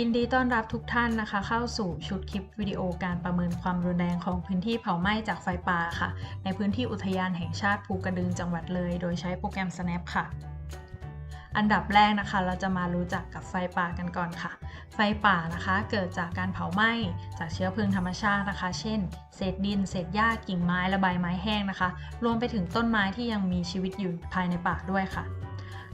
ยินดีต้อนรับทุกท่านนะคะ เข้าสู่ชุดคลิปวิดีโอการประเมินความรุนแรงของพื้นที่เผาไหม้จากไฟป่าค่ะ ในพื้นที่อุทยานแห่งชาติภูกระดึงจังหวัดเลย โดยใช้โปรแกรม Snap ค่ะ อันดับแรกนะคะ เราจะมารู้จักกับไฟป่ากันก่อนค่ะ ไฟป่านะคะเกิดจากการเผาไหม้จากเชื้อเพลิงธรรมชาตินะคะ เช่น เศษดิน เศษหญ้ากิ่งไม้และใบไม้แห้งนะคะ รวมไปถึงต้นไม้ที่ยังมีชีวิตอยู่ภายในป่าด้วยค่ะ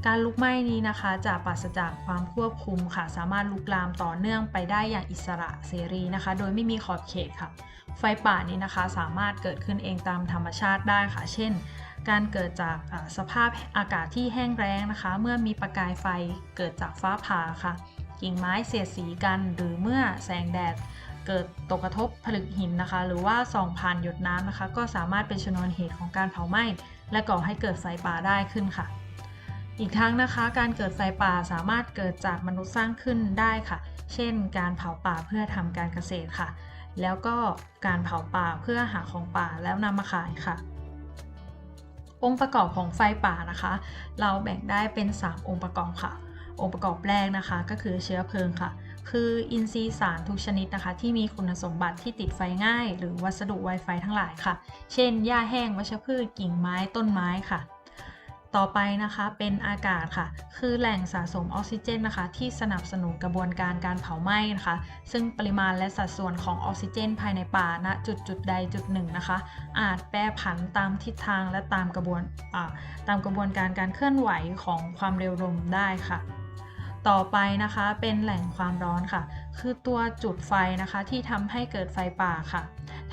การลุกไหม้นี้นะคะจะปราศจากความควบคุมค่ะ สามารถลุกลามต่อเนื่องไปได้อย่างอิสระเสรีนะคะ โดยไม่มีขอบเขตค่ะ ไฟป่านี้นะคะสามารถเกิดขึ้นเองตามธรรมชาติได้ค่ะ เช่น การเกิดจากสภาพอากาศที่แห้งแล้งนะคะ เมื่อมีประกายไฟเกิดจากฟ้าผ่าค่ะ กิ่งไม้เสียดสีกัน หรือเมื่อแสงแดดเกิดตกกระทบผลึกหินนะคะ หรือว่าส่องผ่านหยดน้ำนะคะ ก็สามารถเป็นชนวนเหตุของการเผาไหม้ และก่อให้เกิดไฟป่าได้ขึ้นค่ะ อีกทั้งนะคะ การเกิดไฟป่าสามารถเกิดจากมนุษย์สร้างขึ้นได้ค่ะ เช่น การเผาป่าเพื่อทำการเกษตรค่ะ แล้วก็การเผาป่าเพื่อหาของป่าแล้วนำมาขายค่ะ องค์ประกอบของไฟป่านะคะ เราแบ่งได้เป็น 3 องค์ประกอบค่ะ องค์ประกอบแรกนะคะก็คือเชื้อเพลิงค่ะ คืออินทรีย์สารทุกชนิดนะคะ ที่มีคุณสมบัติที่ติดไฟง่าย หรือวัสดุไวไฟทั้งหลายค่ะ เช่นหญ้าแห้งวัชพืชกิ่งไม้ต้นไม้ค่ะ ต่อไปนะคะเป็นอากาศค่ะ คือแหล่งสะสมออกซิเจนนะคะ ที่สนับสนุนกระบวนการการเผาไหม้นะคะ ซึ่งปริมาณและสัดส่วนของออกซิเจน ภายในป่าณจุดจุดใดจุดหนึ่งนะคะ อาจแปรผันตามทิศทางและตามกระบวนตามกระบวนการการเคลื่อนไหวของความเร็วลมได้ค่ะต่อไปนะคะเป็นแหล่งความร้อนค่ะ คือตัวจุดไฟนะคะที่ทำให้เกิดไฟป่าค่ะ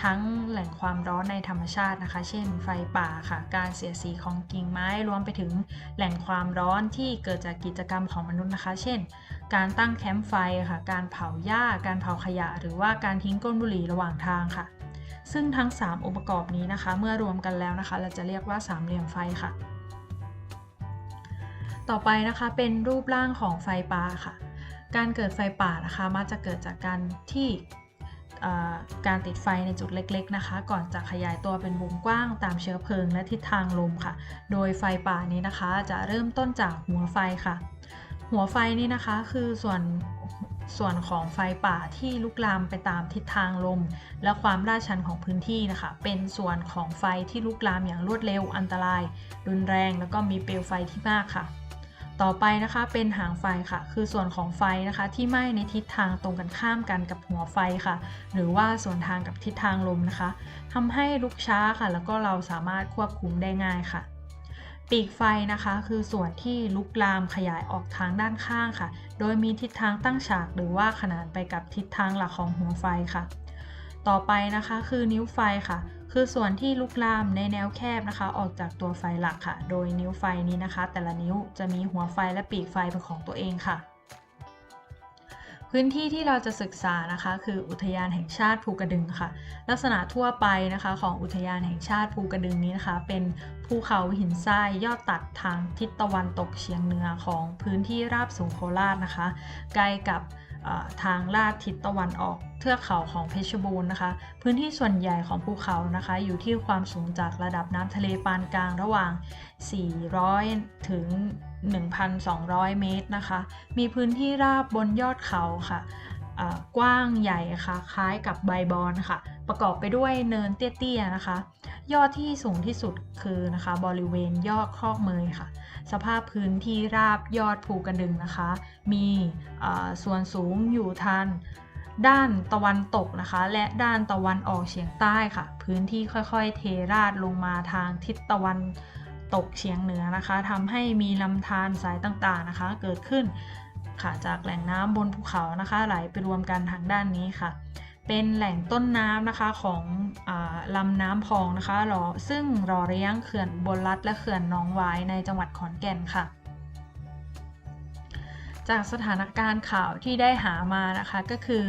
ทั้งแหล่งความร้อนในธรรมชาตินะคะ เช่น ไฟป่าค่ะ การเสียสีของกิ่งไม้ รวมไปถึงแหล่งความร้อนที่เกิดจากกิจกรรมของมนุษย์นะคะ เช่น การตั้งแคมป์ไฟค่ะ การเผาหญ้า การเผาขยะ หรือว่าการทิ้งก้นบุหรี่ระหว่างทางค่ะ ซึ่งทั้ง 3 องค์ประกอบนี้นะคะ เมื่อรวมกันแล้วนะคะ เราจะเรียกว่าสามเหลี่ยมไฟค่ะ ต่อไปนะคะเป็นรูปร่างของไฟป่าค่ะการเกิดไฟป่านะคะมักจะเกิดจากการที่ การติดไฟในจุดเล็กๆนะคะ ก่อนจะขยายตัวเป็นวงกว้างตามเชื้อเพลิงและทิศทางลมค่ะ โดยไฟป่านี้นะคะจะเริ่มต้นจากหัวไฟค่ะ หัวไฟนี่นะคะคือส่วนส่วนของไฟป่าที่ลุกลามไปตามทิศทางลม และความลาดชันของพื้นที่นะคะ เป็นส่วนของไฟที่ลุกลามอย่างรวดเร็วอันตราย รุนแรง แล้วก็มีเปลวไฟที่มากค่ะ ต่อไปนะคะเป็นหางไฟค่ะ คือส่วนของไฟนะคะ ที่ไหม้ในทิศทางตรงกันข้ามกันกับหัวไฟค่ะ หรือว่าส่วนทางกับทิศทางลมนะคะทำให้ลุกช้าค่ะ แล้วก็เราสามารถควบคุมได้ง่ายค่ะ ปีกไฟนะคะ คือส่วนที่ลุกลามขยายออกทางด้านข้างค่ะ โดยมีทิศทางตั้งฉาก หรือว่าขนานไปกับทิศทางหลักของหัวไฟค่ะ ต่อไปนะคะคือนิ้วไฟค่ะ คือส่วนที่ลุกลามในแนวแคบนะคะ ออกจากตัวไฟหลักค่ะ โดยนิ้วไฟนี้นะคะ แต่ละนิ้วจะมีหัวไฟและปีกไฟเป็นของตัวเองค่ะ พื้นที่ที่เราจะศึกษานะคะ คืออุทยานแห่งชาติภูกระดึงค่ะ ลักษณะทั่วไปนะคะของอุทยานแห่งชาติภูกระดึงนี้นะคะ เป็นภูเขาหินทรายยอดตัดทางทิศตะวันตกเฉียงเหนือของพื้นที่ราบสูงโคราชนะคะ ใกล้กับ ทางลาดทิศตะวันออกเทือกเขาของเพชรบูรณ์นะคะ พื้นที่ส่วนใหญ่ของภูเขานะคะ อยู่ที่ความสูงจากระดับน้ำทะเลปานกลางระหว่าง 400 ถึง 1,200 เมตรนะคะ มีพื้นที่ราบบนยอดเขาค่ะ กว้างใหญ่ค่ะ คล้ายกับใบบอนค่ะ ประกอบไปด้วยเนินเตี้ยๆนะคะ ยอดที่สูงที่สุดคือนะคะ บริเวณยอดคอกเมยค่ะ สภาพพื้นที่ราบยอดภูกระดึงนะคะ มีส่วนสูงอยู่ทางด้านตะวันตกนะคะ และด้านตะวันออกเฉียงใต้ค่ะ พื้นที่ค่อยๆ เทราดลงมาทางทิศตะวันตกเฉียงเหนือนะคะทำให้มีลำธารสายต่างๆนะคะ เกิดขึ้น ค่ะ จากแหล่งน้ำบนภูเขานะคะ ไหลไปรวมกันทางด้านนี้ค่ะ เป็นแหล่งต้นน้ำนะคะของอลำน้ำพองนะคะรอซึ่งรอเลี้ยงเขื่อนบนรัฐและเขื่อนหนองวายในจังหวัดขอนแก่นค่ะ จากสถานการณ์ข่าวที่ได้หามานะคะก็คือ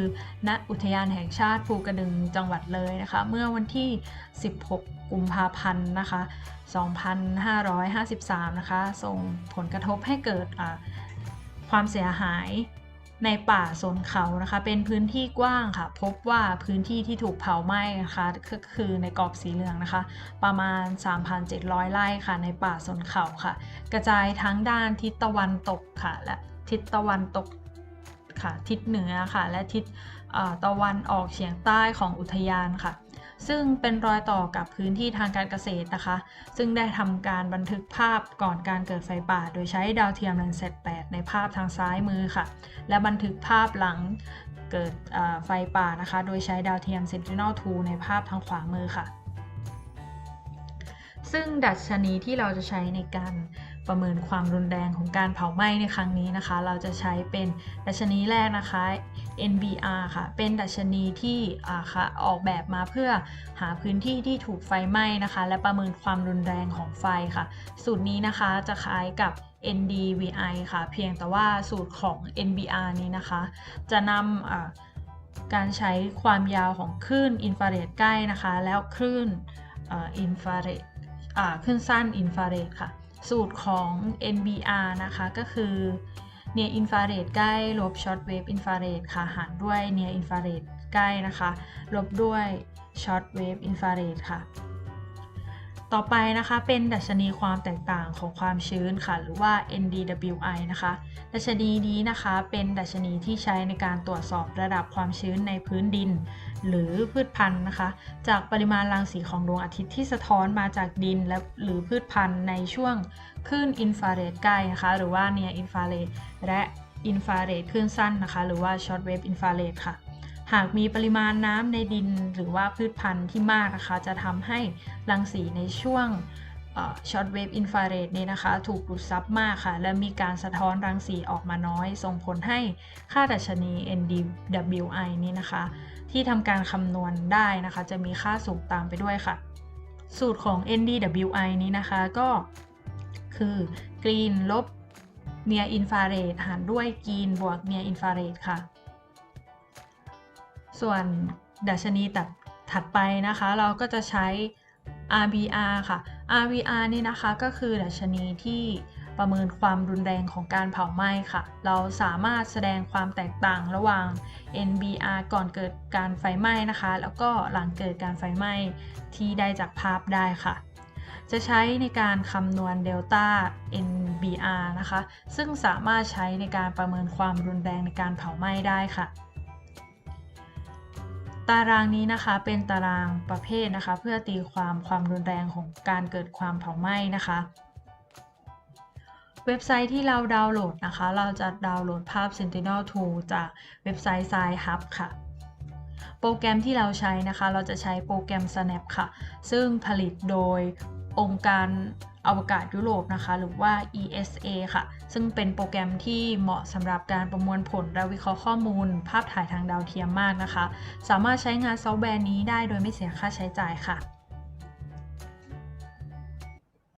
ณอุทยานแห่งชาติภูกระดึงจังหวัดเลยนะคะ เมื่อวันที่ 16กุมภาพันธ์นะคะ 2553 นะคะ ส่งผลกระทบให้เกิด ความเสียหายในป่าโซนเขานะคะ เป็นพื้นที่กว้างค่ะ พบว่าพื้นที่ที่ถูกเผาไหม้นะคะก็คือในกรอบสีเหลืองนะคะ ประมาณ 3,700 ไร่ค่ะ ในป่าโซนเขาค่ะ กระจายทั้งด้านทิศตะวันตกค่ะ และทิศตะวันตกค่ะ ทิศเหนือค่ะ และทิศ ตะวันออกเฉียงใต้ของอุทยานค่ะ ซึ่งเป็นรอยต่อกับพื้นที่ทางการเกษตรนะคะ ซึ่งได้ทำการบันทึกภาพก่อนการเกิดไฟป่า โดยใช้ดาวเทียม Landsat 8 ในภาพทางซ้ายมือค่ะ และบันทึกภาพหลังเกิดไฟป่านะคะ โดยใช้ดาวเทียม Sentinel-2 ในภาพทางขวามือค่ะ ซึ่งดัชนีที่เราจะใช้ในการประเมินความรุนแรงของการเผาไหม้ในครั้งนี้นะคะ เราจะใช้เป็นดัชนีแรกนะคะ NBR ค่ะ เป็นดัชนีที่อ่าค่ะออกแบบมาเพื่อหาพื้นที่ที่ถูกไฟไหม้นะคะ และประเมินความรุนแรงของไฟค่ะ สูตรนี้นะคะจะคล้ายกับ NDVI ค่ะ เพียงแต่ว่าสูตรของ NBR นี้นะคะ จะนำการใช้ความยาวของคลื่นอินฟราเรดใกล้นะคะ แล้วคลื่นอินฟราเรดคลื่นสั้นอินฟราเรดค่ะ สูตรของ NBR นะคะก็คือ near infrared ใกล้ลบ short wave infrared ค่ะหารด้วย near infrared ใกล้นะคะ ลบด้วย short wave infrared ค่ะ ต่อไปนะคะเป็นดัชนีความแตกต่างของความชื้นค่ะ หรือว่า NDWI นะคะ ดัชนีนี้นะคะเป็นดัชนีที่ใช้ในการตรวจสอบระดับความชื้นในพื้นดิน หรือพืชพันธุ์นะคะ จากปริมาณรังสีของดวงอาทิตย์ที่สะท้อนมาจากดินและหรือพืชพันธุ์ในช่วงคลื่นอินฟราเรดใกล้นะคะ หรือว่า near infrared และอินฟราเรดคลื่นสั้นนะคะ หรือว่า short wave infrared ค่ะ หากมีปริมาณน้ำในดินหรือว่าพืชพันธุ์ที่มากนะคะ จะทำให้รังสีในช่วงช็อตเวฟอินฟราเรดนี้นะคะ ถูกดูดซับมากค่ะ และมีการสะท้อนรังสีออกมาน้อย ส่งผลให้ค่าดัชนี NDWI นี้นะคะ ที่ทำการคำนวณได้นะคะ จะมีค่าสูงตามไปด้วยค่ะ สูตรของ NDWI นี้นะคะก็คือกรีนลบ near infrared หารด้วยกรีนบวก near infrared ค่ะ ส่วนดัชนีตัดถัดไปนะคะ เราก็จะใช้ RBR ค่ะ RBR นี่นะคะก็คือดัชนีที่ ประเมินความรุนแรงของการเผาไหม้ค่ะ เราสามารถแสดงความแตกต่างระหว่าง NBR ก่อนเกิดการไฟไหม้นะคะ แล้วก็หลังเกิดการไฟไหม้ที่ได้จากภาพได้ค่ะ จะใช้ในการคำนวณเดลต้า NBR นะคะ ซึ่งสามารถใช้ในการประเมินความรุนแรงในการเผาไหม้ได้ค่ะตารางนี้นะคะเป็นตารางประเภทนะคะ เพื่อตีความความรุนแรงของการเกิดความเผาไหม้นะคะ เว็บไซต์ที่เราดาวน์โหลดนะคะ เราจะดาวน์โหลดภาพ Sentinel-2 จากเว็บไซต์ SciHub ค่ะ โปรแกรมที่เราใช้นะคะ เราจะใช้โปรแกรม Snap ค่ะ ซึ่งผลิตโดยองค์การอวกาศยุโรปนะคะ หรือว่า ESA ค่ะ ซึ่งเป็นโปรแกรมที่เหมาะสำหรับการประมวลผลและวิเคราะห์ข้อมูล ภาพถ่ายทางดาวเทียมมากนะคะ สามารถใช้งานซอฟต์แวร์นี้ได้โดยไม่เสียค่าใช้จ่ายค่ะ